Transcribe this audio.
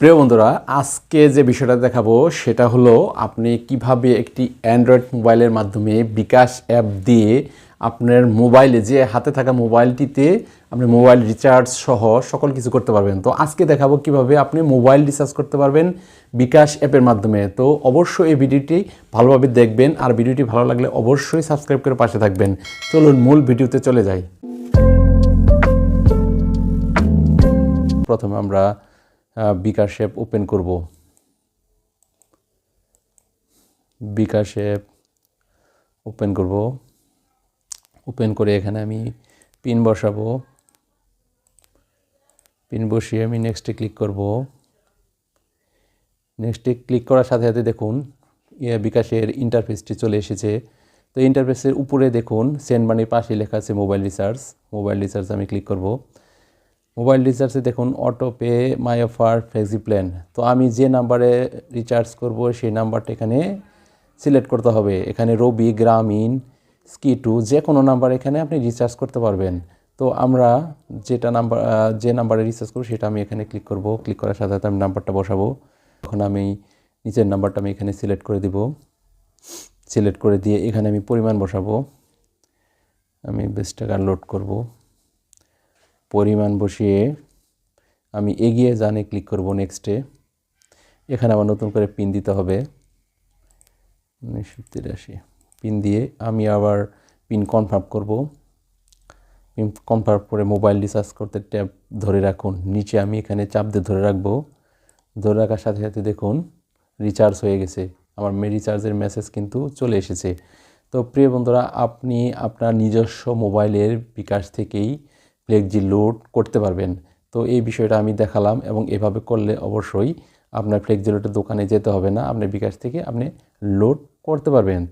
প্রিয় বন্ধুরা, আজকে যে বিষয়টা দেখাবো সেটা হলো আপনি কীভাবে একটি অ্যান্ড্রয়েড মোবাইলের মাধ্যমে বিকাশ অ্যাপ দিয়ে আপনার মোবাইলে, যে হাতে থাকা মোবাইলটিতে আপনি মোবাইল রিচার্জ সহ সকল কিছু করতে পারবেন। তো আজকে দেখাবো কীভাবে আপনি মোবাইল রিচার্জ করতে পারবেন বিকাশ অ্যাপের মাধ্যমে। তো অবশ্যই এই ভিডিওটি ভালোভাবে দেখবেন, আর ভিডিওটি ভালো লাগলে অবশ্যই সাবস্ক্রাইব করে পাশে থাকবেন। চলুন মূল ভিডিওতে চলে যাই। প্রথমে আমরা বিকাশ অ্যাপ ওপেন করব। বিকাশ অ্যাপ ওপেন করব। ওপেন করে এখানে আমি পিন বসাবো। পিন বসিয়ে আমি নেক্সটে ক্লিক করব। নেক্সটে ক্লিক করার সাথে সাথে দেখুন বিকাশের ইন্টারফেসটি চলে এসেছে। তো ইন্টারফেসের উপরে দেখুন সেন্ড মানির পাশে লেখা আছে মোবাইল রিচার্জ মোবাইল রিচার্জ আমি ক্লিক করব। মোবাইল রিচার্জে দেখুন auto pay my offer flexi plan তো আমি যে নাম্বারে রিচার্জ করব, সেই নাম্বারটা এখানে সিলেক্ট করতে হবে। এখানে রবি গ্রামীণ স্কি টু যে কোনো নাম্বার এখানে আপনি রিচার্জ করতে পারবেন। তো আমরা যেটা নাম্বার যে নাম্বারে রিচার্জ করব, সেটা আমি এখানে ক্লিক করব। ক্লিক করার সাথে সাথে আমি নাম্বারটা বসাবো। তখন আমি নিচের নাম্বারটা আমি এখানে সিলেক্ট করে দিব। সিলেক্ট করে দিয়ে এখানে আমি পরিমাণ বসাবো। আমি বেশ টাকা লোড করব। পরিমাণ বসিয়ে আমি এগিয়ে জানে ক্লিক করব নেক্সটে এখানে আবার নতুন করে পিন দিতে হবে। উনিশশো তিরাশি। পিন দিয়ে আমি আবার পিন কনফার্ম করব। পিন কনফার্ম করে মোবাইল রিচার্জ করতে ট্যাব ধরে রাখুন। নিচে আমি এখানে চাপ দিয়ে ধরে রাখব। ধরে রাখার সাথে সাথে দেখুন রিচার্জ হয়ে গেছে। আমার রিচার্জের মেসেজ কিন্তু চলে এসেছে। তো প্রিয় বন্ধুরা, আপনি আপনার নিজস্ব মোবাইলের বিকাশ থেকেই ফ্লেক্সি লোড করতে পারবেন। তো এই বিষয়টা আমি দেখালাম এবং এভাবে করলে অবশ্যই আপনার ফ্লেক্সি লোডের দোকানে যেতে হবে না। আপনার বিকাশ থেকে আপনি লোড করতে পারবেন।